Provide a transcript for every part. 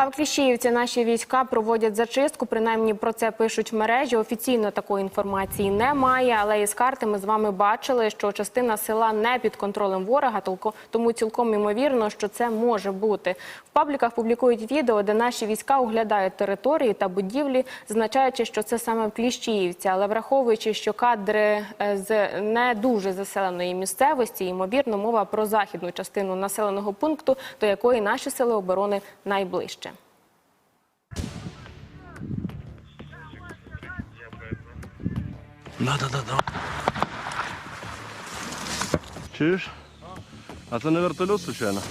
А в Кліщіївці наші війська проводять зачистку. Принаймні про це пишуть в мережі. Офіційно такої інформації немає, але із карти ми з вами бачили, що частина села не під контролем ворога, тому цілком імовірно, що це може бути. В пабліках публікують відео, де наші війська оглядають території та будівлі, зазначаючи, що це саме в Кліщіївці. Але враховуючи, що кадри е, з не дуже заселеної місцевості, ймовірно, мова про західну частину населеного пункту, до якої наші сили оборони найближче. Да, да, да, да. Чуєш? А це не вертольот, случайно?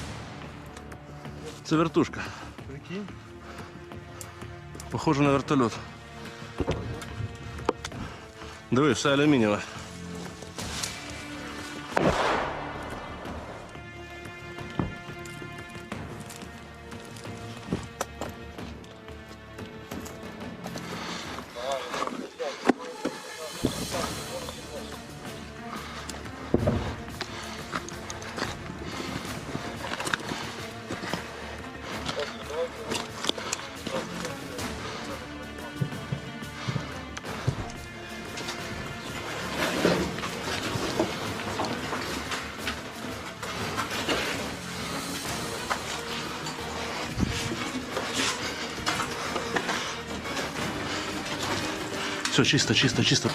Це вертушка. Прикинь. Похоже на вертольот. Диви, все алюмінієве. Все, чисто, чисто, чисто.